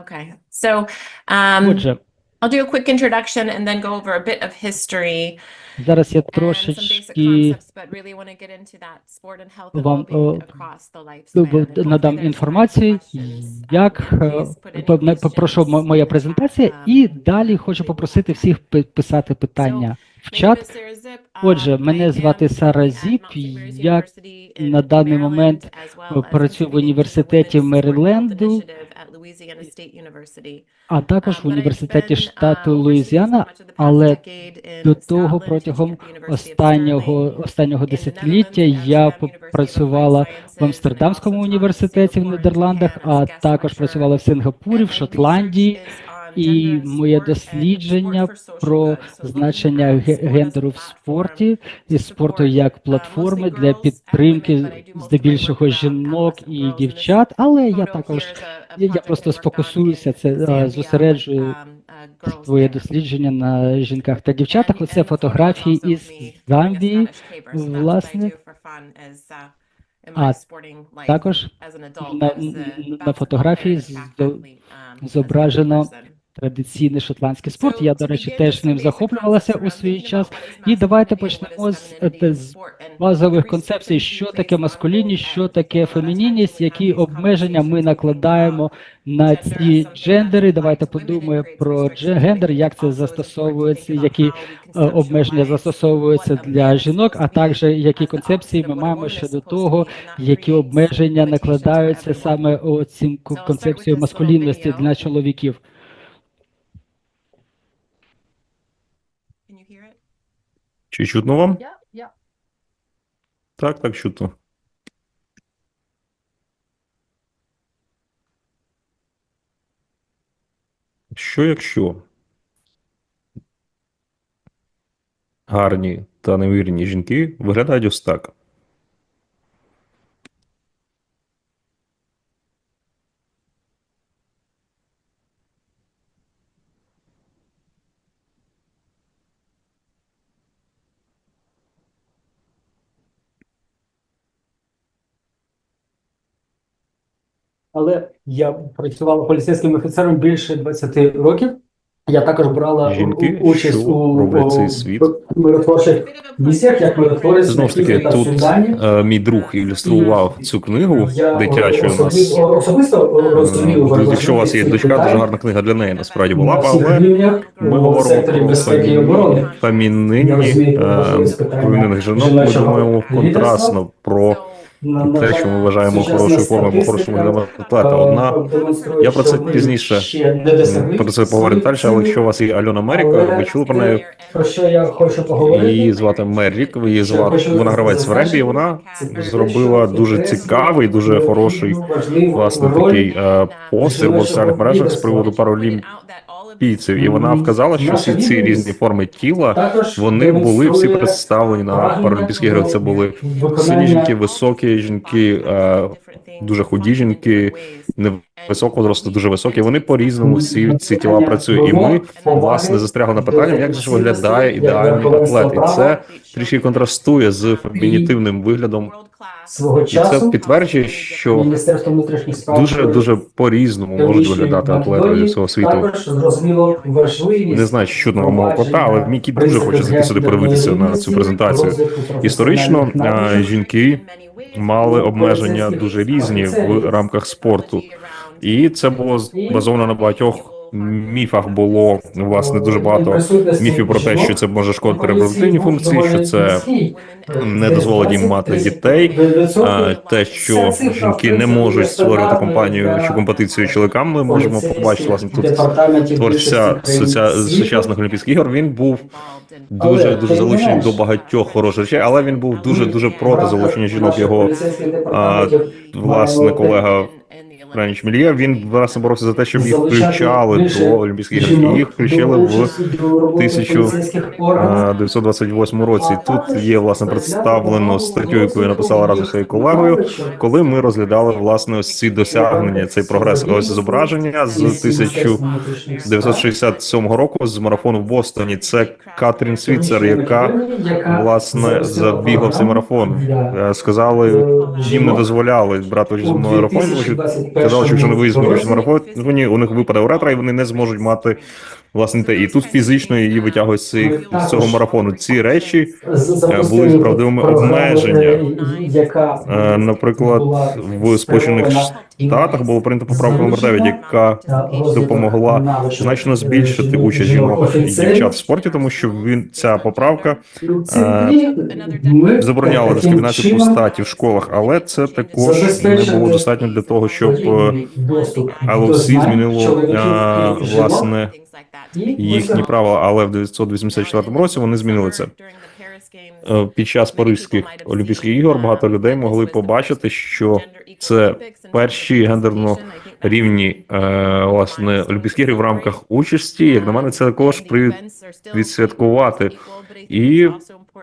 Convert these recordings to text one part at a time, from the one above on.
Okay, so um, Отже, I'll do a quick introduction and then go over a bit of history зараз я and some basic трошечки concepts, but really want to get into that sport and health and вам, well-being е, across the lifespan. ну, And hopefully надам there's інформацію, questions. Um, як please е, put any по- не- попрошу questions мо- моя презентація, і um, далі хочу попросити всіх пи- писати питання в чат. Отже, Um, мене звати Сара Зіп. Я на даний момент працюю в університеті Мериленду, а також Um, в університеті штату uh, Луїзіана, але до того протягом останнього останнього десятиліття я працювала в Амстердамському університеті в Нідерландах, а також працювала в Сингапурі, в Шотландії. І моє дослідження про значення гендеру в спорті і спорту як uh, платформи для підтримки здебільшого жінок і дівчат. Але я також я, просто in це е, зосереджую um, uh, своє there. дослідження на жінках та дівчатах. Оце фотографії із Замбії, власне. uh, А також на- на фотографії um, зображено. Традиційний шотландський спорт. Я, до речі, теж ним захоплювалася у свій час. І давайте почнемо з, е, з базових концепцій, що таке маскулінність, що таке фемінінність, які обмеження ми накладаємо на ці джендери. Давайте подумаємо про гендер, як це застосовується, які е, обмеження застосовуються для жінок, а також які концепції ми маємо щодо того, які обмеження накладаються саме цим концепцією маскулінності для чоловіків. Чи чутно вам? Yeah, yeah. Так, так, чутно. Що якщо гарні та невірні жінки виглядають ось так? Але я працювала поліцейським офіцером більше 20 років. Я також брала Жінки, участь у, цей світ? миротворчих місіях, як миротворець Знову ж таки, тут е, мій друг ілюстрував цю книгу Я дитячу у нас. особисто, Е, Якщо у вас є дочка, дуже гарна книга для неї насправді була, але ми у говоримо про е, питання фемінних жінок, ми думаємо контрастно про На- те, що ми вважаємо хорошою формою, хорошим атлета. Одна я про це пізніше, про це поговоримо далі, але якщо у вас є Альона Меріка, ви чули про неї? Про що я хочу поговорити? Її звати Меррік, її звати вона гравець в регбі, і вона зробила дуже цікавий, дуже хороший власне такий е, постер в соціальних мережах з приводу паралімпійців. І вона вказала, що всі ці різні форми тіла вони були всі представлені на Паралімпійських іграх. Це були сильні жінки, високі жінки, е, дуже худі жінки, невисокого зросту, дуже високі. Вони по-різному всі ці тіла працюють. І ми власне застрягли на питанням, як же ж виглядає ідеальний атлет. І це трішки контрастує з фемінітивним виглядом. Свого І часу. це підтверджує, що Міністерство внутрішніх справ дуже дуже по-різному можуть виглядати атлети всього світу. Також зрозуміло важливість. Не знаю, чи чутно мого кота, але Мікі дуже хоче зайти сюди подивитися на цю презентацію. Історично жінки мали обмеження дуже різні в рамках спорту, і це було базовано на багатьох міфах. Було власне дуже багато міфів про те, що це може шкодити репродуктивній функції, що це не дозволить їм мати дітей. А, Те, що жінки не можуть створювати компанію чи компетицію чоловікам, ми можемо побачити власне тут творця сучасних олімпійських ігор. Він був дуже дуже залучений до багатьох хороших речей, але він був дуже дуже проти залучення жінок. Його власне колега Френч Мільє. Він власне боровся за те, щоб їх включали до Олімпійських ігор. Їх включили в 1928 році. Тут є власне представлено статтю, яку я написала разом зі своєю колегою, коли ми розглядали власне ось ці досягнення, цей прогрес. Ось зображення з 1967 року з марафону в Бостоні. Це Катрін Свіцер, яка власне забігла в цей марафон. Е, Сказали, їм не дозволяли брати участь в марафоні, сказали, що якщо не році. марафоні, у них випаде уретра, і вони не зможуть мати власне те. І тут фізично її витягують з цих- з цього марафону. Ці речі, були правдивими обмеження. е, яка е, наприклад, в Сполучених Штатах було прийнято поправку номер 9, яка допомогла значно збільшити участь жінок і дівчат в спорті, тому що він ця поправка е, забороняла дискримінацію по статі в школах, але це також не було достатньо для того, щоб е, знань змінило е, власне їхні правила, але в 1984 році вони змінили це. Е, Під час Паризьких Олімпійських ігор багато людей могли побачити, що це перші гендерно рівні е, власне Олімпійські ігри в рамках участі. Як на мене, це також привід відсвяткувати. І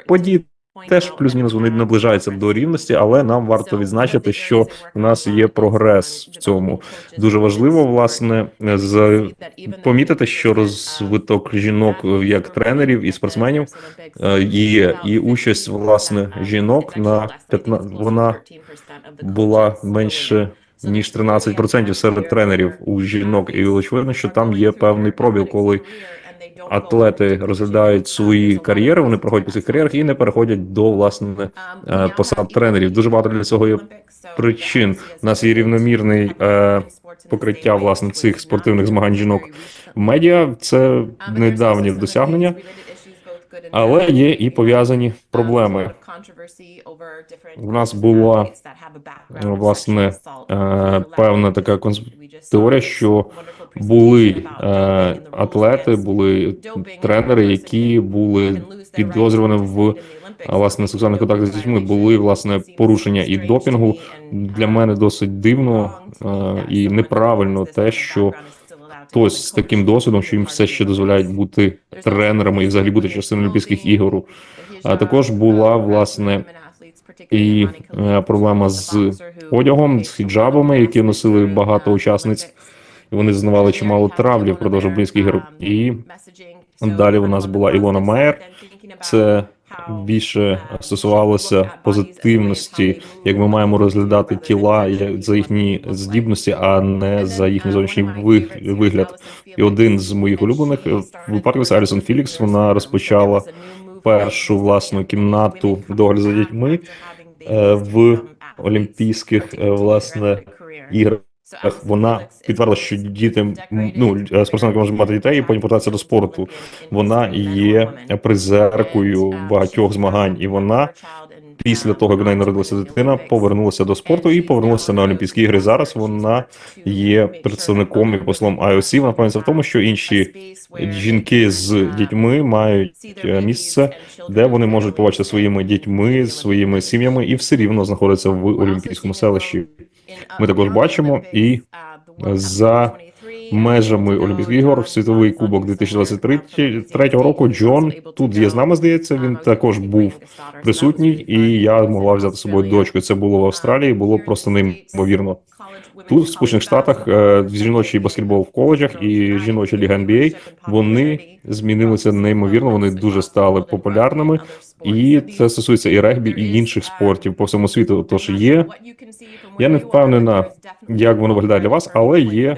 події теж плюс-мінус вони наближаються до рівності, але нам варто відзначити, що в нас є прогрес в цьому. Дуже важливо, власне, з помітити, що розвиток жінок як тренерів і спортсменів е, є, і участь власне жінок на 15, вона була менше ніж 13% серед тренерів у жінок, і очевидно, що там є певний пробіл, коли атлети розглядають свої кар'єри, вони проходять по цих кар'єрах і не переходять до власне е, посад тренерів. Дуже багато для цього є причин. У нас є рівномірний е, покриття власне цих спортивних змагань жінок в медіа. Це недавнє досягнення, але є і пов'язані проблеми. У нас була власне е, певна така теорія, що були е, атлети, були тренери, які були підозрювані в власне сексуальних контактах з дітьми, були власне порушення і допінгу. Для мене досить дивно е, і неправильно те, що хтось з таким досвідом, що їм все ще дозволяють бути тренерами і взагалі бути частиною Олімпійських ігор. А також була власне і е, проблема з одягом, з хіджабами, які носили багато учасниць. І вони зазнавали чимало травлі впродовж Олімпійських ігор. І далі у нас була Ілона Майер. це більше стосувалося позитивності, як ми маємо розглядати тіла за їхні здібності, а не за їхній зовнішній виг- вигляд. І один з моїх улюблених е, випадків це Алісон Філікс. Вона розпочала першу власну кімнату догляду за дітьми е, в Олімпійських е, власне іграх. Вона підтвердила, що діти ну е, спортсменки можуть мати дітей і потім повертатися до спорту. Вона є призеркою багатьох змагань, і вона після того, як в неї народилася дитина, повернулася до спорту і повернулася на Олімпійські ігри. Зараз вона є представником і послом IOC. Вона пам'ятається в тому, що інші жінки з дітьми мають місце, де вони можуть побачити своїми дітьми, своїми сім'ями, і все рівно знаходяться в Олімпійському селищі. Ми також бачимо і за Межами Олімпійських ігор світовий кубок 2023 року Джон тут є з нами. Здається, він також був присутній, і я могла взяти з собою дочку. Це було в Австралії, було просто неймовірно. Тут, в Сполучених Штатах, е, жіночий баскетбол в коледжах і жіноча ліга NBA, вони змінилися неймовірно. Вони дуже стали популярними, і це стосується і регбі, і інших спортів по всьому світу. Тож є я не впевнена, як воно виглядає для вас, але є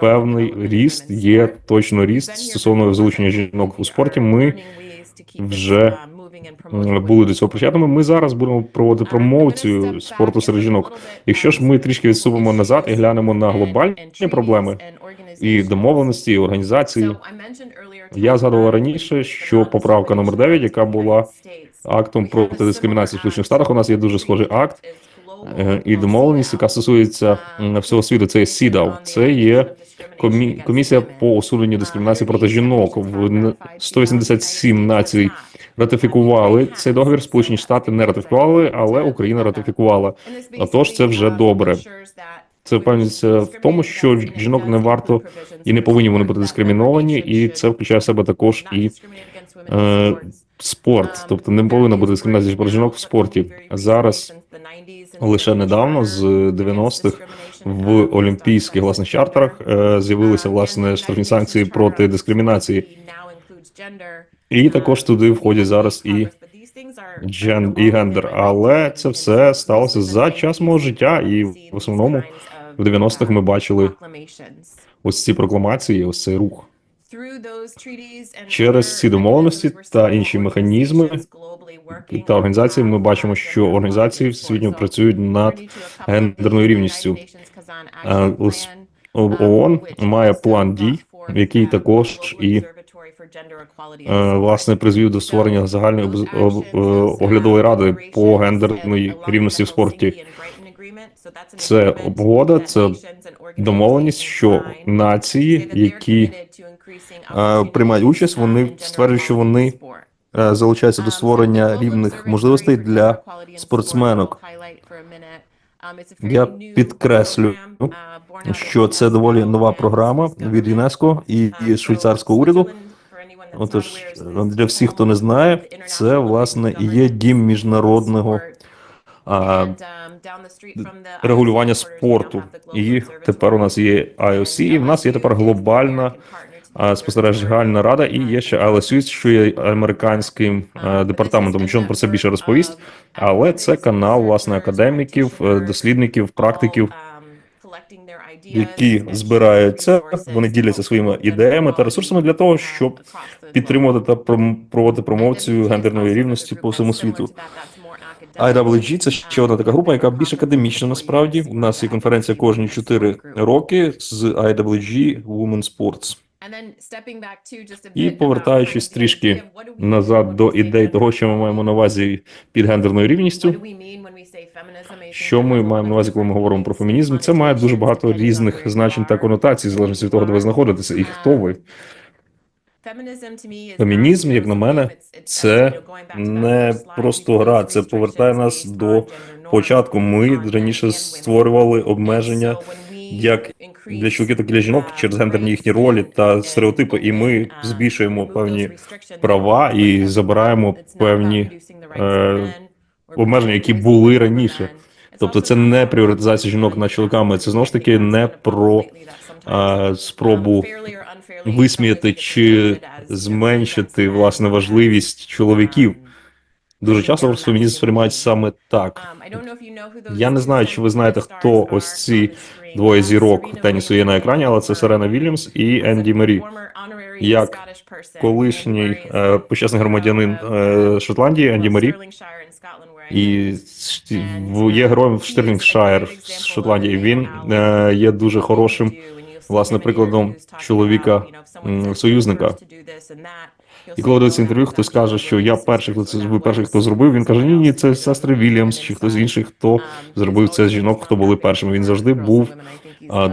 певний ріст, є точно ріст стосовно залучення жінок у спорті. Ми вже були до цього причетними. Ми зараз будемо проводити промоцію спорту серед жінок. Якщо ж ми трішки відступимо назад і глянемо на глобальні проблеми і домовленості, і організації, я згадувала раніше, що поправка номер 9, яка була актом проти дискримінації в Сполучених Штатах, у нас є дуже схожий акт і домовленість, яка стосується всього світу. Це СІДАВ. Це є комі- комісія по усуненню дискримінації проти жінок. В н- 187 націй ратифікували цей договір. Сполучені Штати не ратифікували, але Україна ратифікувала. Отож, це вже добре. Це впевнюється в тому, що жінок не варто і не повинні вони бути дискриміновані, і це включає в себе також і е, спорт. Тобто не повинна бути дискримінація проти жінок в спорті. Зараз лише недавно, з 90-х, в олімпійських власне чартерах е, з'явилися власне штрафні санкції проти дискримінації. І також туди входять зараз і джен і гендер. Але це все сталося за час мого життя, і в основному в 90-х ми бачили ось ці прокламації, ось цей рух. Через ці домовленості та інші механізми та організації. Ми бачимо, що організації всесвітньо працюють над гендерною рівністю. United Nations Kazan Е, Action ос- Plan, О- um, ООН має план дій, який також і е, власне призвів до створення загальної е, оглядової ради по гендерної рівності в спорті. Це угода, це домовленість, що нації, які приймають участь, вони стверджують, що вони е, залучаються до створення рівних можливостей для спортсменок. Я підкреслю, що це доволі нова програма від ЮНЕСКО і швейцарського уряду. Отож, для всіх, хто не знає, це власне і є дім міжнародного а, регулювання спорту. І тепер у нас є IOC, і в нас є тепер глобальна спостережальна рада, і є ще LSU, що є американським е, департаментом. Джон про це більше розповість. Але це канал власне академіків, е, дослідників, практиків, які збираються. Вони діляться своїми ідеями та ресурсами для того, щоб підтримувати та проводити промоцію гендерної рівності по всьому світу. IWG – це ще одна така група, яка більш академічна насправді. У нас є конференція кожні 4 роки з IWG Women Sports. І повертаючись трішки назад до ідей того, що ми маємо на увазі під гендерною рівністю. Що ми маємо на увазі, коли ми говоримо про фемінізм? Це має дуже багато різних значень та конотацій, залежно від того, де ви знаходитеся і хто ви. Фемінізм, як на мене, це не просто гра, це повертає нас до Початку ми раніше створювали обмеження як для чоловіків, так і для жінок через гендерні їхні ролі та стереотипи, і ми збільшуємо певні права і забираємо певні е, обмеження, які були раніше. Тобто це не пріоритизація жінок над чоловіками. Це знову ж таки не про е, спробу висміяти чи зменшити власне важливість чоловіків. Дуже часто фемінізм сприймають саме так. Я не знаю, чи ви знаєте, хто ось ці Двоє зірок тенісу є на екрані, але це Серена Вільямс і Енді Мері. Як Колишній е, почесний громадянин е, Шотландії Енді Мері і є героєм в Штирлінгшайр з Шотландії. Він е, є дуже хорошим власне прикладом чоловіка союзника. І коли дивиться інтерв'ю, хтось каже, що я перший, хто це зробив, перший, хто зробив. Він каже: Ні, ні, це сестри Вільямс чи хтось інший, хто зробив це з жінок, хто були першими. Він завжди був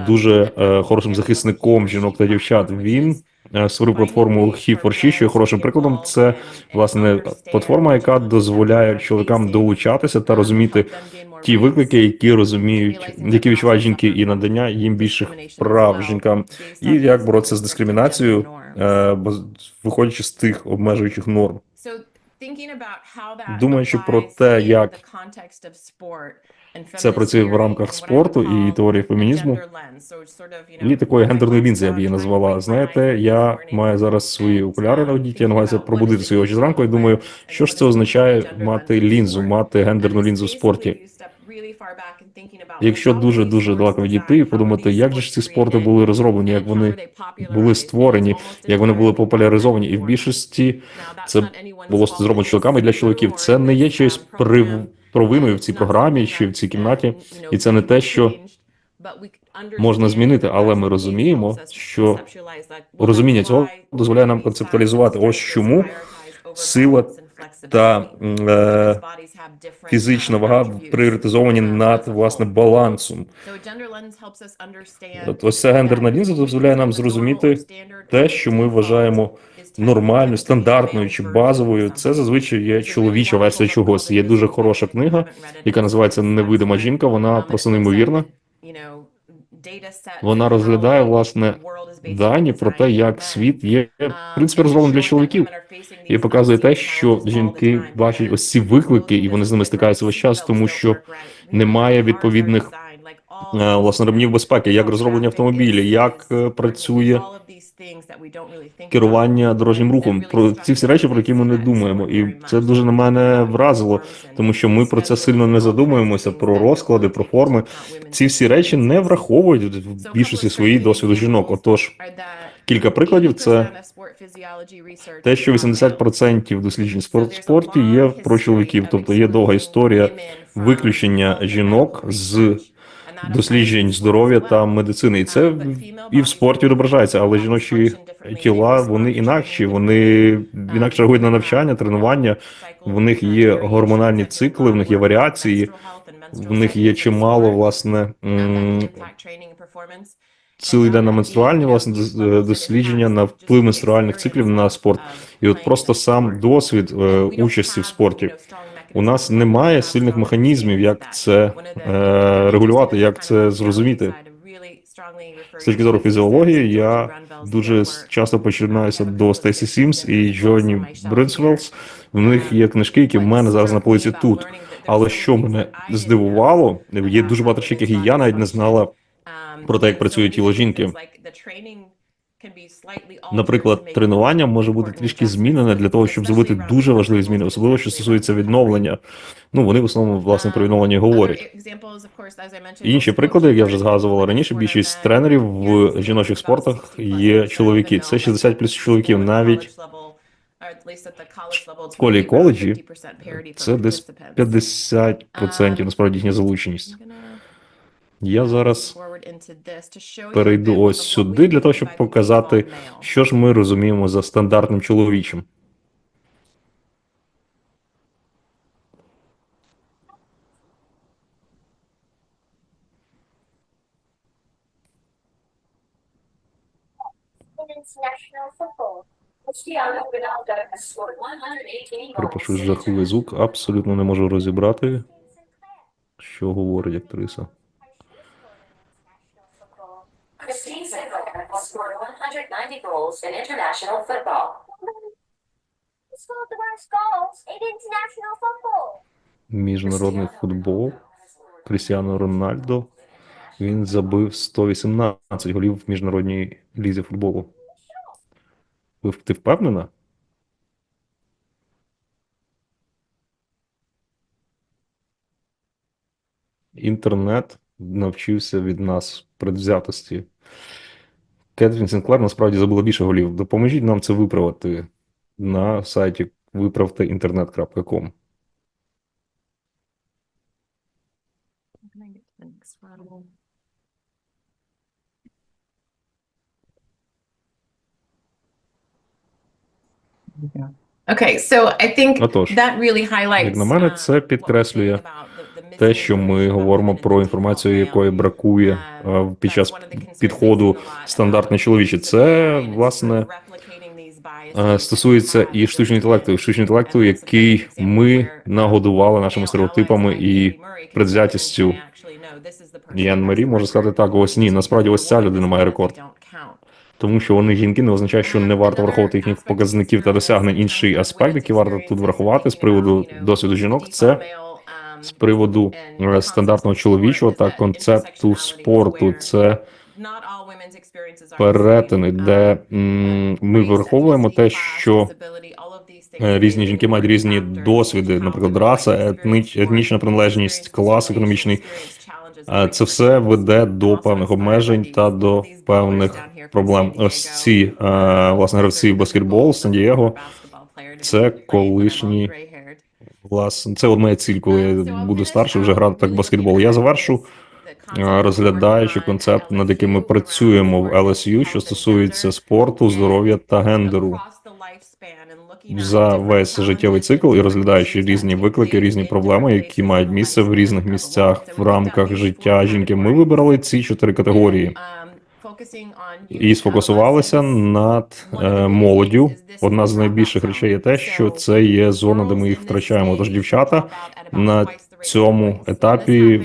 дуже е, хорошим захисником жінок та дівчат. Він е, створив платформу He for що є хорошим прикладом. Це власне платформа, яка дозволяє чоловікам долучатися та розуміти ті виклики, які розуміють, які відчувають жінки, і надання їм більших прав жінкам, і як боротися з дискримінацією, виходячи з тих обмежуючих норм. Думаючи про те, як Це працює в рамках спорту і теорії фемінізму. І такої гендерної лінзи я б її назвала. Знаєте, я маю зараз свої окуляри на одіті, я намагаюся пробудити свої очі зранку і думаю, що ж це означає мати лінзу, мати гендерну лінзу в спорті. Якщо дуже дуже далеко відійти і подумати, як же ж ці спорти були розроблені, як вони були створені, як вони були популяризовані, і в більшості це було зроблено чоловіками для чоловіків. Це не є чиюсь прив... провиною в цій програмі чи в цій кімнаті, і це не те, що можна змінити, але ми розуміємо, що розуміння цього дозволяє нам концептуалізувати ось чому сила та е, фізична вага пріоритизовані над власне балансом. От ось ця гендерна лінза дозволяє нам зрозуміти те, що ми вважаємо нормальною, стандартною чи базовою. Це зазвичай є чоловіча версія чогось. Є дуже хороша книга, яка називається Невидима жінка. Вона просто неймовірна. Вона розглядає власне дані про те, як світ є в принципі розроблений для чоловіків, і показує те, що жінки бачать ось ці виклики, і вони з ними стикаються весь час, тому що немає відповідних власне ремнів безпеки, як розроблені автомобілі, як е, працює керування дорожнім рухом. Про ці всі речі, про які ми не думаємо, і це дуже на мене вразило, тому що ми про це сильно не задумуємося. Про розклади, про форми. Ці всі речі не враховують в більшості своїй досвіду жінок. Отож, кілька прикладів. це те, що 80% досліджень спорт спорті є про чоловіків, тобто є довга історія виключення жінок з досліджень здоров'я та медицини, і це і в спорті відображається, але жіночі тіла вони інакші, вони інакше реагують на навчання, тренування. В них є гормональні цикли, в них є варіації, в них є чимало власне сил йде на менструальні власне е, дослідження на вплив менструальних циклів на спорт. І от просто сам досвід е, участі в спорті. У нас немає сильних механізмів, як це е, регулювати, як це зрозуміти. З точки зору фізіології, я дуже часто починаюся до Стейсі Сімс і Джоні Бринсвелс. В них є книжки, які в мене зараз на полиці тут. Але що мене здивувало, є дуже багато речей, яких і я навіть не знала. про те, як працює тіло жінки. Наприклад, тренування може бути трішки змінене для того, щоб зробити дуже важливі зміни, особливо що стосується відновлення. Ну вони в основному власне про відновлення і говорять. Інші приклади, як я вже згадувала раніше, більшість тренерів в жіночих спортах є чоловіки. Це 60 плюс чоловіків, навіть В школі і коледжі це десь 50% насправді їхня залученість. Я зараз перейду ось сюди для того, щоб показати, що ж ми розуміємо за стандартним чоловічим. international football. Cristiano Ronaldo has scored 118 Перепрошую, goals. жахливий звук. Абсолютно не можу розібрати, що говорить актриса. Christine Sinclair has scored 190 goals in international football. He scored the most goals in international football. Міжнародний футбол. Крістіано Рональдо. Він забив 118 голів в міжнародній лізі футболу. Ви ти впевнена? Інтернет навчився від нас предвзятості. Кетрін Сінклер насправді забула більше голів. Допоможіть нам це виправити на сайті виправтеінтернет.ком. Okay, so I think that really highlights, як на мене, uh, це підкреслює те, що ми говоримо про інформацію, якої бракує е, під час підходу стандартне чоловіче. Це власне е, стосується і штучного інтелекту, і штучного інтелекту, який ми нагодували нашими стереотипами і предвзятістю. Ан Марі може сказати так: ось ні, насправді ось ця людина має рекорд. Тому що вони жінки не означає, що не варто враховувати їхніх показників та досягнень. Інший аспект, який варто тут врахувати з приводу досвіду жінок, це з приводу е, стандартного чоловічого та концепту спорту. Це перетини, де ми враховуємо те, що е, різні жінки мають різні досвіди, наприклад, раса, етнич, етнічна приналежність, клас економічний. Е, Це все веде до певних обмежень та до певних проблем. Ось ці власне гравці баскетбол Сан-Дієго. Це колишні Власне, це от моя ціль, коли я буду старше, вже грати так в баскетбол. Я завершу, розглядаючи концепт, над яким ми працюємо в LSU, що стосується спорту, здоров'я та гендеру. За весь життєвий цикл і розглядаючи різні виклики, різні проблеми, які мають місце в різних місцях в рамках життя. жінки. Ми вибрали ці чотири категорії і сфокусувалися над е, молоддю. Одна з найбільших речей є те, що це є зона, де ми їх втрачаємо. Тож дівчата на цьому етапі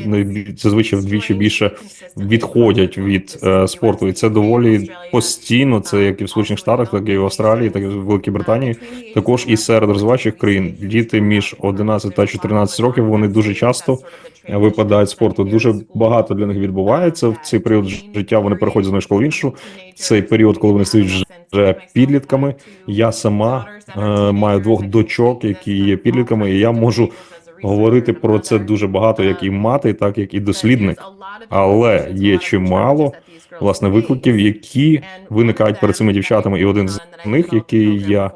зазвичай вдвічі більше відходять від е, спорту, і це доволі постійно. Це як і в Сполучених Штатах, так і в Австралії, так і в Великій Британії. Також і серед розвиваючих країн діти між 11 та 14 років вони дуже часто випадають спорту. Дуже багато для них відбувається в цей період життя. Вони переходять з одної школи в іншу. Цей період, коли вони стають вже- підлітками. Я сама е, маю двох дочок, які є підлітками, і я можу говорити про це дуже багато, як і мати, так як і дослідник. Але є чимало власне викликів, які виникають перед цими дівчатами, і один з них, який я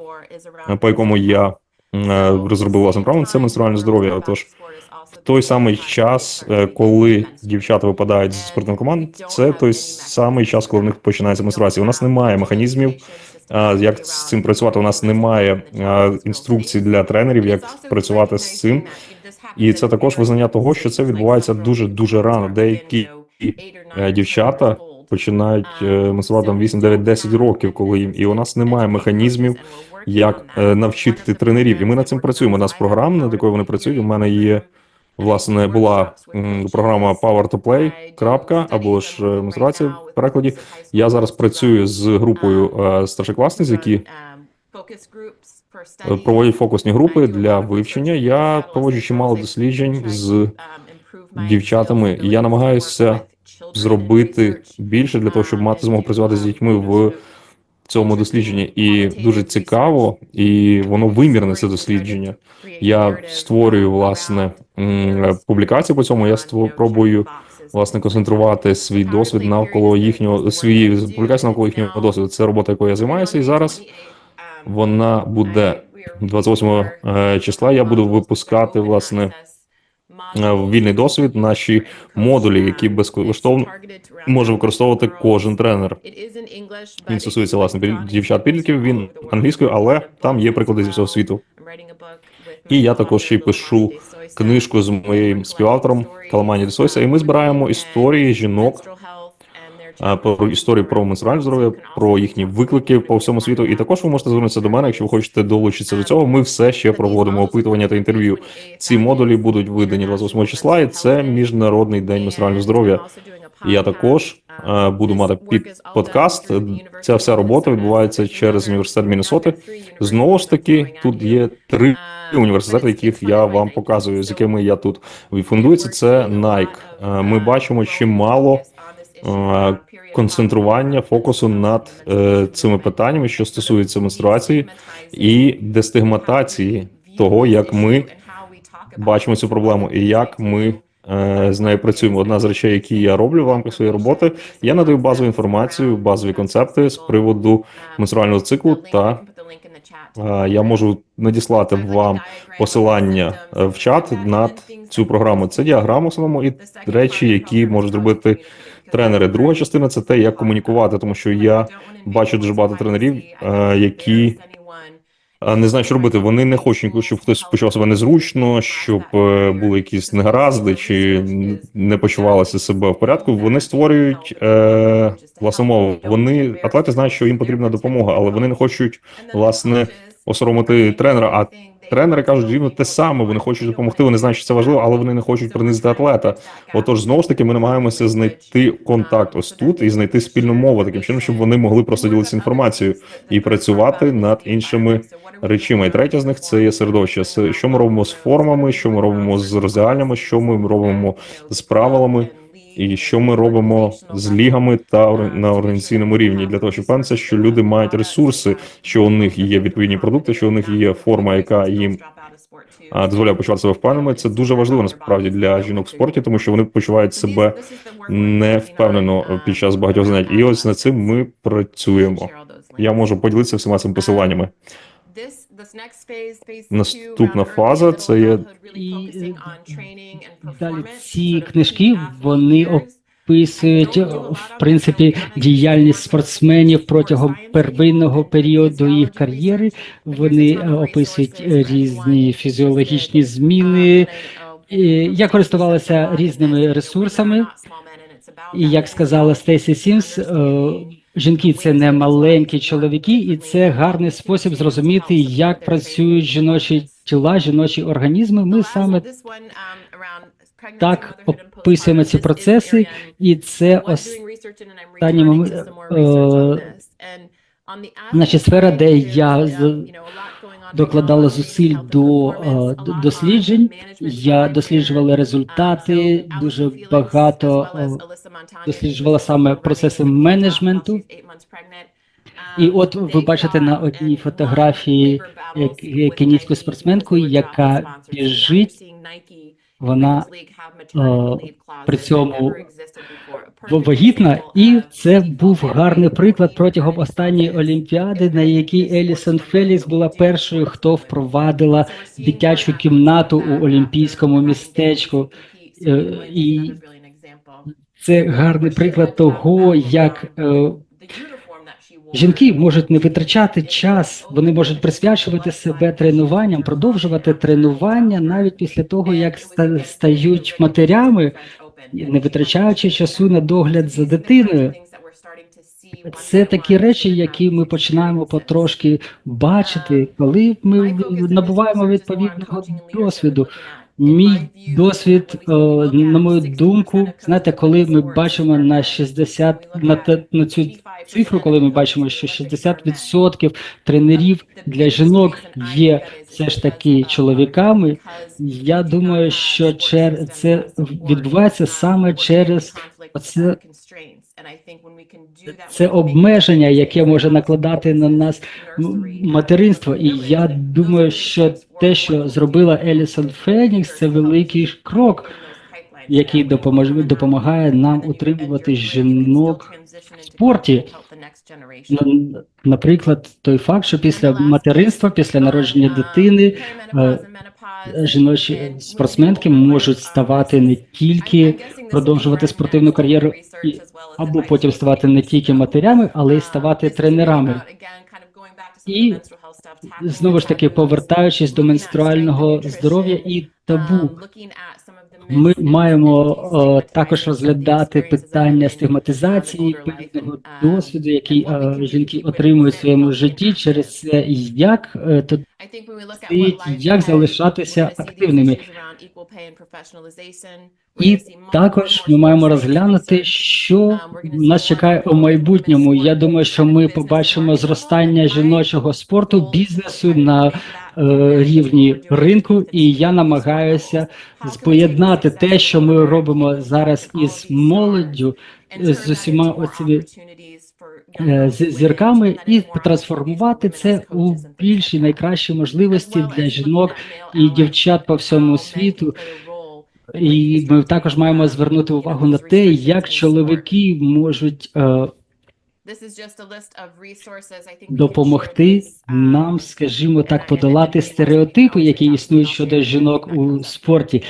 по якому я е, розробив власне право, це менструальне здоров'я. Отож, той самий час, е, коли дівчата випадають з спортивних це той самий час, коли в них починається менструація. У нас немає механізмів, як з цим працювати. У нас немає інструкцій для тренерів, як працювати з цим. І це також визнання того, що це відбувається дуже дуже рано. Деякі е, дівчата починають е, там 8, 9, 10 років, коли їм і у нас немає механізмів, як навчити тренерів. І ми над цим працюємо. У нас програма, над якою вони працюють. У мене є власне була програма Power to Play. крапка, або ж менструація в перекладі. Я зараз працюю з групою е, старшокласниць, які е, проводять фокусні групи для вивчення. Я проводжу чимало досліджень з дівчатами, я намагаюся зробити більше для того, щоб мати змогу працювати з дітьми в цьому дослідженні. І дуже цікаво, і воно вимірне це дослідження. Я створюю власне м, публікації по цьому. Я ство- пробую власне концентрувати свій досвід навколо їхнього свої публікації навколо їхнього досвіду. Це робота, якою я займаюся, і зараз вона буде 28 е, числа. Я буду випускати власне вільний досвід, наші модулі, які безкоштовно може використовувати кожен тренер. Він стосується власне дівчат підлітків. Він англійською, але там є приклади зі всього світу. І я також ще й пишу книжку з моїм співавтором Каламані Десойса, і ми збираємо історії жінок, про історії про менструальне здоров'я, про їхні виклики по всьому світу. І також ви можете звернутися до мене, якщо ви хочете долучитися до цього. Ми все ще проводимо опитування та інтерв'ю. Ці модулі будуть видані 28 числа, і це міжнародний день менструального здоров'я. Я також буду мати під подкаст. Ця вся робота відбувається через університет Міннесоти. Знову ж таки, тут є три університети, яких я вам показую, з якими я тут фундується. Це Nike. Ми бачимо чимало концентрування фокусу над е, цими питаннями, що стосуються менструації і дестигматації того, як ми бачимо цю проблему і як ми е, з нею працюємо. Одна з речей, які я роблю в рамках своєї роботи, я надаю базову інформацію, базові концепти з приводу менструального циклу, та е, я можу надіслати вам посилання в чат над цю програму. Це діаграма основному і речі, які можуть зробити тренери. Друга частина це те, як комунікувати, тому що я бачу дуже багато тренерів, е, які не знають, що робити. Вони не хочуть, щоб хтось почував себе незручно, щоб е, були якісь негаразди чи не почувалися себе в порядку. Вони створюють е, власну мову. Вони атлети знають, що їм потрібна допомога, але вони не хочуть власне осоромити тренера. А тренери кажуть рівно те саме. Вони хочуть допомогти. Вони знають, що це важливо, але вони не хочуть принизити атлета. Отож, знову ж таки, ми намагаємося знайти контакт ось тут і знайти спільну мову таким чином, щоб вони могли просто ділитися інформацією і працювати над іншими речами. І третя з них це є середовище. Що ми робимо з формами, що ми робимо з роздягальнями, що ми робимо з правилами, і що ми робимо з лігами та на організаційному рівні для того, щоб певнитися, що люди мають ресурси, що у них є відповідні продукти, що у них є форма, яка їм дозволяє почувати себе впевненими. Це дуже важливо насправді для жінок в спорті, тому що вони почувають себе не впевнено під час багатьох занять. І ось над цим ми працюємо. Я можу поділитися всіма цими посиланнями. Наступна фаза це є І е, далі ці книжки вони описують в принципі діяльність спортсменів протягом первинного періоду їх кар'єри. Вони е, описують різні фізіологічні зміни. Я користувалася різними ресурсами, і як сказала Стейсі Сімс, жінки це не маленькі чоловіки, і це гарний спосіб зрозуміти, як працюють жіночі тіла, жіночі організми. Ми саме так описуємо ці процеси, і це останній е, значить, сфера, де я докладала зусиль до е, досліджень. Я досліджувала результати, дуже багато е, досліджувала саме процеси менеджменту. І от ви бачите на одній фотографії як кенійську спортсменку, яка біжить, вона е, при цьому вагітна, і це був гарний приклад протягом останньої олімпіади, на якій Елісон Фелікс була першою, хто впровадила дитячу кімнату у олімпійському містечку. Е, і Це гарний приклад того, як е, жінки можуть не витрачати час, вони можуть присвячувати себе тренуванням, продовжувати тренування навіть після того, як стають матерями, не витрачаючи часу на догляд за дитиною. Це такі речі, які ми починаємо потрошки бачити, коли ми набуваємо відповідного досвіду. Мій досвід, е, на мою думку, знаєте, коли ми бачимо на 60, на, те- на цю цифру, коли ми бачимо, що 60% тренерів для жінок є все ж таки чоловіками. Я думаю, що чер... це відбувається саме через оце це обмеження, яке може накладати на нас материнство. І я думаю, що те, що зробила Елісон Фенікс, це великий крок, який допоможе допомагає нам утримувати жінок в спорті. Ну, Наприклад, той факт, що після материнства, після народження дитини, е, жіночі спортсменки можуть ставати не тільки продовжувати спортивну кар'єру або потім ставати не тільки матерями, але й ставати тренерами. І знову ж таки, повертаючись до менструального здоров'я і табу, ми маємо е, також розглядати питання стигматизації певного досвіду, який е, жінки отримують в своєму житті через це, як е, то як залишатися активними. І також ми маємо розглянути, що нас чекає у майбутньому. Я думаю, що ми побачимо зростання жіночого спорту, бізнесу на рівні ринку, і я намагаюся поєднати те, що ми робимо зараз із молоддю, з усіма оцими е, зірками, і трансформувати це у більші найкращі можливості для жінок і дівчат по всьому світу. І ми також маємо звернути увагу на те, як чоловіки можуть е, допомогти нам, скажімо так, подолати стереотипи, які існують щодо жінок у спорті.